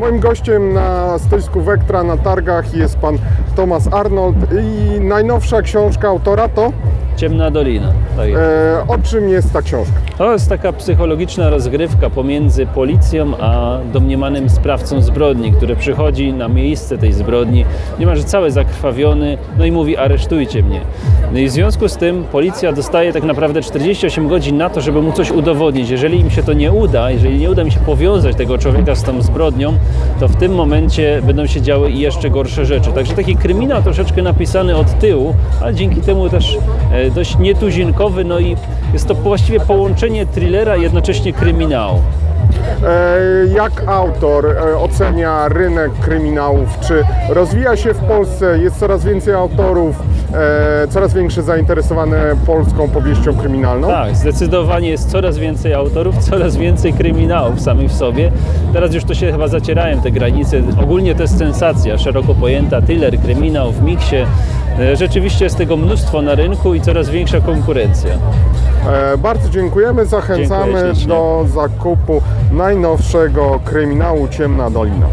Moim gościem na stoisku Vectra na targach jest pan Thomas Arnold i najnowsza książka autora to Ciemna Dolina. E, o czym jest ta książka? To jest taka psychologiczna rozgrywka pomiędzy policją a domniemanym sprawcą zbrodni, który przychodzi na miejsce tej zbrodni, niemalże cały zakrwawiony, no i mówi aresztujcie mnie. No i w związku z tym policja dostaje tak naprawdę 48 godzin na to, żeby mu coś udowodnić. Jeżeli im się to nie uda, jeżeli nie uda mi się powiązać tego człowieka z tą zbrodnią, to w tym momencie będą się działy i jeszcze gorsze rzeczy. Także taki kryminał troszeczkę napisany od tyłu, ale dzięki temu też e, dość nietuzinkowy, no i jest to właściwie połączenie thrillera i jednocześnie kryminału. E, jak autor e, ocenia rynek kryminałów? Czy rozwija się w Polsce? Jest coraz więcej autorów, e, coraz większe zainteresowane polską powieścią kryminalną? Tak, zdecydowanie jest coraz więcej autorów, coraz więcej kryminałów samych w sobie. Teraz już to się chyba zacierają te granice. Ogólnie to jest sensacja, szeroko pojęta, thriller, kryminał w miksie. E, Rzeczywiście jest tego mnóstwo na rynku i coraz większa konkurencja. E, bardzo dziękujemy, zachęcamy Dziękuję ślicznie. do zakupu najnowszego kryminału Ciemna Dolina.